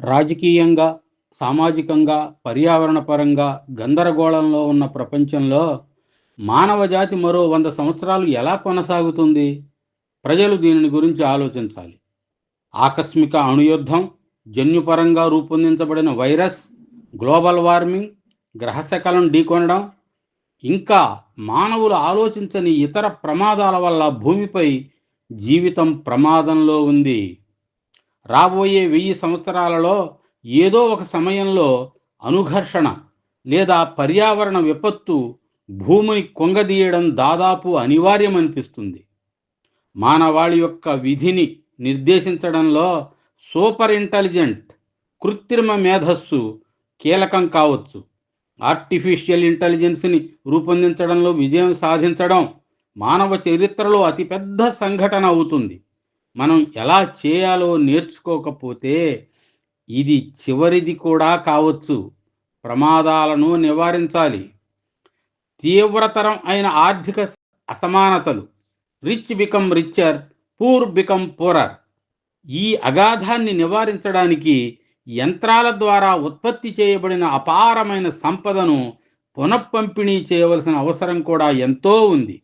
రాజకీయంగా సామాజికంగా పర్యావరణపరంగా గందరగోళంలో ఉన్న ప్రపంచంలో మానవ జాతి మరో వంద సంవత్సరాలు ఎలా కొనసాగుతుంది? ప్రజలు దీనిని గురించి ఆలోచించాలి. ఆకస్మిక అణుయుద్ధం జన్యుపరంగా రూపొందించబడిన వైరస్ గ్లోబల్ వార్మింగ్ గ్రహశకలం ఢీకొనడం ఇంకా మానవులు ఆలోచించని ఇతర ప్రమాదాల వల్ల భూమిపై జీవితం ప్రమాదంలో ఉంది. రాబోయే వెయ్యి సంవత్సరాలలో ఏదో ఒక సమయంలో అనుఘర్షణ లేదా పర్యావరణ విపత్తు భూమిని కొంగదీయడం దాదాపు అనివార్యమనిపిస్తుంది. మానవాళి యొక్క విధిని నిర్దేశించడంలో సూపర్ ఇంటెలిజెంట్ కృత్రిమ మేధస్సు కీలకం కావచ్చు. ఆర్టిఫిషియల్ ఇంటెలిజెన్స్ని రూపొందించడంలో విజయం సాధించడం మానవ చరిత్రలో అతిపెద్ద సంఘటన అవుతుంది. మనం ఎలా చేయాలో నేర్చుకోకపోతే ఇది చివరిది కూడా కావచ్చు. ప్రమాదాలను నివారించాలి. తీవ్రతరం అయిన ఆర్థిక అసమానతలు. Rich become richer poor become poorer. ఈ అగాధాన్ని నివారించడానికి యంత్రాల ద్వారా ఉత్పత్తి చేయబడిన అపారమైన సంపదను పునఃపంపిణీ చేయవలసిన అవసరం కూడా ఎంతో ఉంది.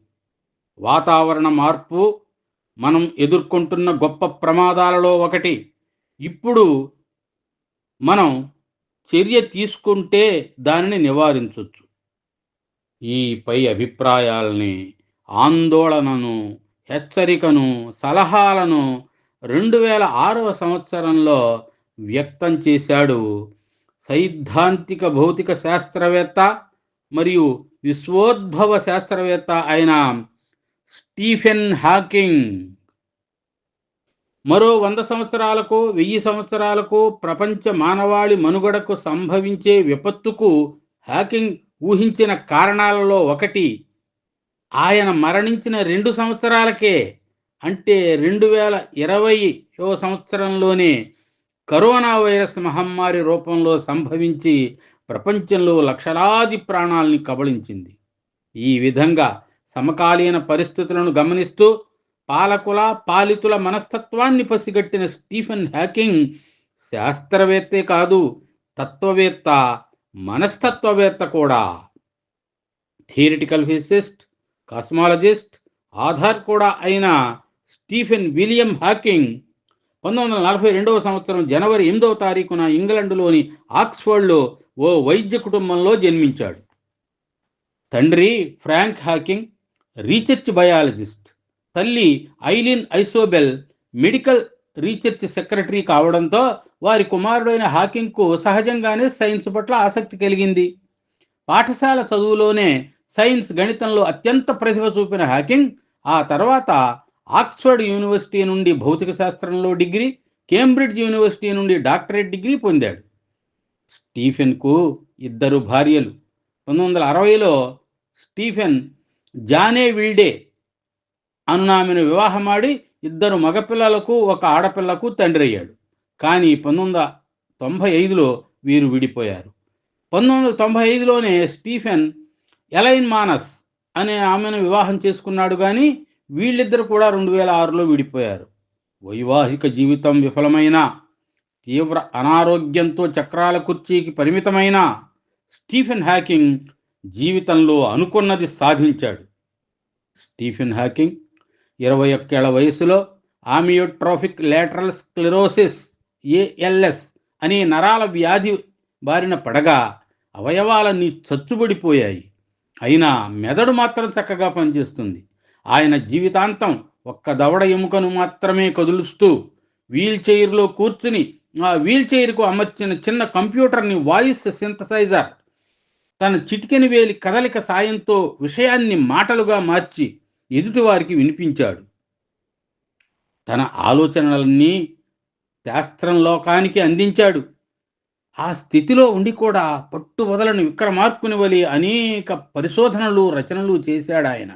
వాతావరణ మార్పు మనం ఎదుర్కొంటున్న గొప్ప ప్రమాదాలలో ఒకటి. ఇప్పుడు మనం చర్య తీసుకుంటే దానిని నివారించవచ్చు ఈ పై అభిప్రాయాల్ని ఆందోళనను హెచ్చరికను సలహాలను రెండు వేల ఆరవ సంవత్సరంలో వ్యక్తం చేశాడు సైద్ధాంతిక భౌతిక శాస్త్రవేత్త మరియు విశ్వోద్భవ శాస్త్రవేత్త అయిన స్టీఫెన్ హాకింగ్. మరో వంద సంవత్సరాలకు వెయ్యి సంవత్సరాలకు ప్రపంచ మానవాళి మనుగడకు సంభవించే విపత్తుకు హాకింగ్ ఊహించిన కారణాలలో ఒకటి. ఆయన మరణించిన రెండు సంవత్సరాలకే అంటే రెండు వేల ఇరవయో సంవత్సరంలోనే కరోనా వైరస్ మహమ్మారి రూపంలో సంభవించి ప్రపంచంలో లక్షలాది ప్రాణాల్ని కబళించింది. ఈ విధంగా సమకాలీన పరిస్థితులను గమనిస్తూ పాలకుల పాలితుల మనస్తత్వాన్ని పసిగట్టిన స్టీఫెన్ హ్యాకింగ్ శాస్త్రవేత్తే కాదు తత్వవేత్త మనస్తత్వవేత్త కూడా. థియరిటికల్ ఫిజిసిస్ట్ కాస్మాలజిస్ట్ ఆధార్ కూడా అయిన స్టీఫెన్ విలియం హాకింగ్ పంతొమ్మిది వందల నలభై రెండవ సంవత్సరం జనవరి ఎనిమిదవ తారీఖున ఇంగ్లండ్లోని ఆక్స్ఫర్డ్లో ఓ వైద్య కుటుంబంలో జన్మించాడు. తండ్రి ఫ్రాంక్ హాకింగ్ రీసెర్చ్ బయాలజిస్ట్ తల్లి Eileen Isobel medical research secretary కావడంతో వారి కుమారుడైన హాకింగ్కు సహజంగానే సైన్స్ పట్ల ఆసక్తి కలిగింది. పాఠశాల చదువులోనే సైన్స్ గణితంలో అత్యంత ప్రతిభ చూపిన హాకింగ్ ఆ తర్వాత ఆక్స్ఫర్డ్ యూనివర్సిటీ నుండి భౌతిక శాస్త్రంలో డిగ్రీ కేంబ్రిడ్జ్ యూనివర్సిటీ నుండి డాక్టరేట్ డిగ్రీ పొందాడు. స్టీఫెన్కు ఇద్దరు భార్యలు. పంతొమ్మిది వందల అరవైలో స్టీఫెన్ జానే వీల్డే అను ఆమెను వివాహమాడి ఇద్దరు మగపిల్లలకు ఒక ఆడపిల్లకు తండ్రి అయ్యాడు కానీ పంతొమ్మిది వందల తొంభై ఐదులో వీరు విడిపోయారు. పంతొమ్మిది వందల తొంభై ఐదులోనే స్టీఫెన్ ఎలైన్ మానస్ అనే ఆమెను వివాహం చేసుకున్నాడు కానీ వీళ్ళిద్దరు కూడా రెండు వేల ఆరులో విడిపోయారు. వైవాహిక జీవితం విఫలమైన తీవ్ర అనారోగ్యంతో చక్రాల కుర్చీకి పరిమితమైన స్టీఫెన్ హ్యాకింగ్ జీవితంలో అనుకున్నది సాధించాడు. స్టీఫెన్ హాకింగ్ ఇరవై ఒక్కేళ్ళ వయసులో ఆమియోట్రోఫిక్ లేటరల్ స్క్లెరోసిస్ ఏఎల్ఎస్ అనే నరాల వ్యాధి బారిన పడగా అవయవాలన్నీ చచ్చుబడిపోయాయి. అయినా మెదడు మాత్రం చక్కగా పనిచేస్తుంది. ఆయన జీవితాంతం ఒక్క దవడ ఎముకను మాత్రమే కదులుస్తూ వీల్ చైర్లో కూర్చుని ఆ వీల్ చైర్కు అమర్చిన చిన్న కంప్యూటర్ని వాయిస్ సింథసైజర్ తన చిటికెని వేలి కదలిక సాయంతో విషయాన్ని మాటలుగా మార్చి ఎదుటివారికి వినిపించాడు. తన ఆలోచనలన్నీ శాస్త్రం లోకానికి అందించాడు. ఆ స్థితిలో ఉండి కూడా పట్టు వదలని విక్రమార్కుని వలి అనేక పరిశోధనలు రచనలు చేశాడు ఆయన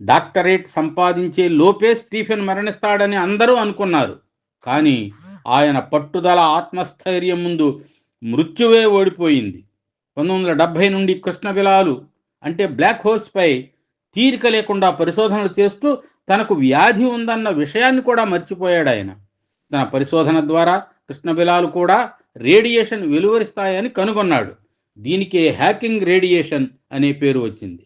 డాక్టరేట్ సంపాదించే లోపే స్టీఫెన్ మరణిస్తాడని అందరూ అనుకున్నారు. కానీ ఆయన పట్టుదల ఆత్మస్థైర్యం ముందు మృత్యువే ఓడిపోయింది. పంతొమ్మిది వందల డెబ్భై నుండి కృష్ణబిలాలు అంటే బ్లాక్ హోల్స్పై తీరిక లేకుండా పరిశోధనలు చేస్తూ తనకు వ్యాధి ఉందన్న విషయాన్ని కూడా మర్చిపోయాడు ఆయన. తన పరిశోధన ద్వారా కృష్ణబిలాలు కూడా రేడియేషన్ వెలువరిస్తాయని కనుగొన్నాడు. దీనికే హ్యాకింగ్ రేడియేషన్ అనే పేరు వచ్చింది.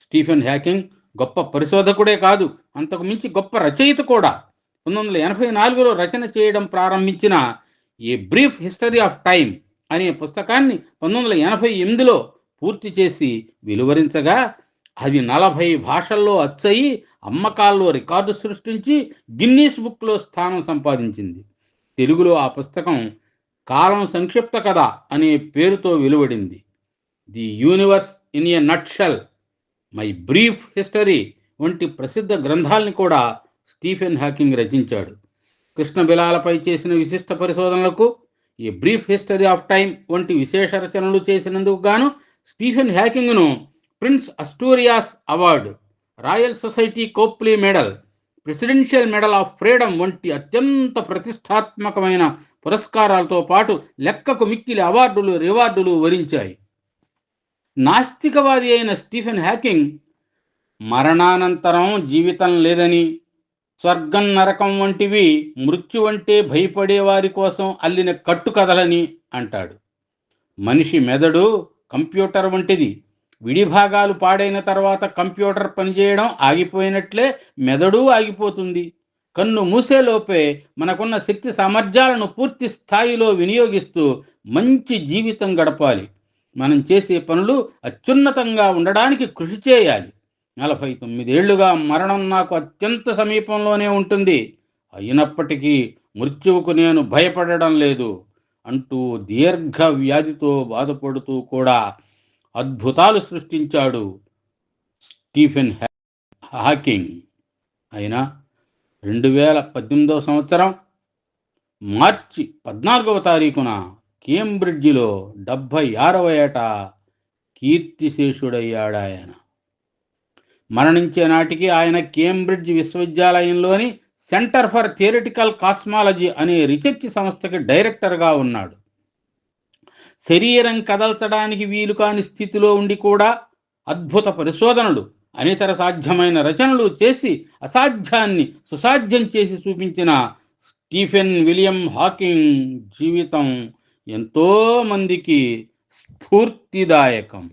స్టీఫెన్ హ్యాకింగ్ గొప్ప పరిశోధకుడే కాదు అంతకు మించి గొప్ప రచయిత కూడా. పంతొమ్మిది వందల ఎనభై నాలుగులో రచన చేయడం ప్రారంభించిన a brief history of time అనే పుస్తకాన్ని పంతొమ్మిది వందల ఎనభై ఎనిమిదిలో పూర్తి చేసి వెలువరించగా అది నలభై భాషల్లో అచ్చయి అమ్మకాల్లో రికార్డు సృష్టించి గిన్నీస్ బుక్లో స్థానం సంపాదించింది. తెలుగులో ఆ పుస్తకం కాలం సంక్షిప్త కథ అనే పేరుతో వెలువడింది. The universe in a nutshell my brief history వంటి ప్రసిద్ధ గ్రంథాల్ని కూడా స్టీఫెన్ హాకింగ్ రచించాడు. కృష్ణ బిలాలపై చేసిన విశిష్ట పరిశోధనలకు ఈ బ్రీఫ్ హిస్టరీ ఆఫ్ టైం వంటి విశేష రచనలు చేసినందుకు గాను Stephen హ్యాకింగ్ను Prince Asturias award Royal Society Copley medal presidential medal of freedom వంటి అత్యంత ప్రతిష్టాత్మకమైన పురస్కారాలతో పాటు లెక్కకు మిక్కిలి అవార్డులు రివార్డులు వరించాయి. నాస్తికవాది అయిన స్టీఫెన్ హ్యాకింగ్ మరణానంతరం జీవితం లేదని స్వర్గం నరకం వంటివి మృత్యు అంటే భయపడే వారి కోసం అల్లిన కట్టుకథలని అంటాడు. మనిషి మెదడు కంప్యూటర్ వంటిది. విడిభాగాలు పాడైన తర్వాత కంప్యూటర్ పనిచేయడం ఆగిపోయినట్లే మెదడు ఆగిపోతుంది. కన్ను మూసేలోపే మనకున్న శక్తి సామర్థ్యాలను పూర్తి స్థాయిలో వినియోగిస్తూ మంచి జీవితం గడపాలి. మనం చేసే పనులు అత్యున్నతంగా ఉండడానికి కృషి చేయాలి. నలభై తొమ్మిదేళ్ళుగా మరణం నాకు అత్యంత సమీపంలోనే ఉంటుంది. అయినప్పటికీ మృత్యువుకు నేను భయపడడం లేదు. అంటూ దీర్ఘ వ్యాధితో బాధపడుతూ కూడా అద్భుతాలు సృష్టించాడు స్టీఫెన్ హాకింగ్. అయినా రెండు వేల పద్దెనిమిదవ సంవత్సరం మార్చి పద్నాలుగవ తారీఖున కేంబ్రిడ్జిలో డెబ్భై ఆరవ ఏట కీర్తిశేషుడయ్యాడాయన. మరణించే నాటికి ఆయన కేంబ్రిడ్జ్ విశ్వవిద్యాలయంలోని సెంటర్ ఫర్ థియరిటికల్ కాస్మాలజీ అనే రీసెర్చ్ సంస్థకి డైరెక్టర్గా ఉన్నాడు. శరీరం కదల్చడానికి వీలు కాని స్థితిలో ఉండి కూడా అద్భుత పరిశోధనలు అనితర సాధ్యమైన రచనలు చేసి అసాధ్యాన్ని సుసాధ్యం చేసి చూపించిన స్టీఫెన్ విలియం హాకింగ్ జీవితం ఎంతో మందికి స్ఫూర్తిదాయకం.